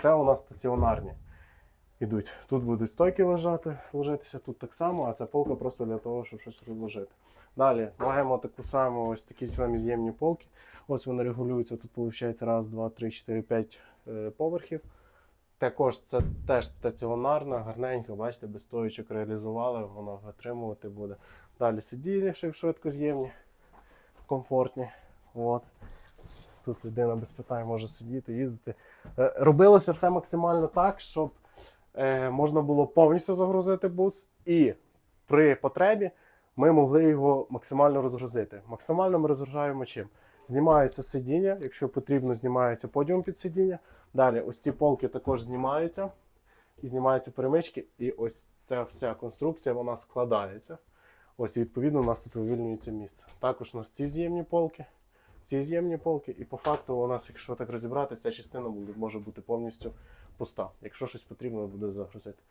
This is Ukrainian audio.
Оце у нас стаціонарні ідуть. Тут будуть стойки лежати, ложитися, тут так само, а ця полка просто для того, щоб щось розложити. Далі маємо таку саму, ось такі самі з'ємні полки. Ось вони регулюються. Тут виходить раз, два, три, чотири, п'ять е, поверхів. Також це теж стаціонарна, гарненько, бачите, без стоїчок реалізували, воно витримувати буде. Далі сидіння, ще швидкоз'ємні, комфортні. От. Тут людина без питань може сидіти, їздити. Е, Робилося все максимально так, щоб е, можна було повністю загрузити бус, і при потребі ми могли його максимально розгрузити. Максимально ми розгружаємо чим? Знімаються сидіння, якщо потрібно, знімається подіум під сидіння. Далі ось ці полки також знімаються, і знімаються перемички, і ось ця вся конструкція вона складається. Ось, відповідно, у нас тут вивільнюється місце. Також у нас ці з'ємні полки, ці з'ємні полки, і по факту у нас, якщо так розібратися, ця частина буде, може бути повністю пуста. Якщо щось потрібно буде загрузити.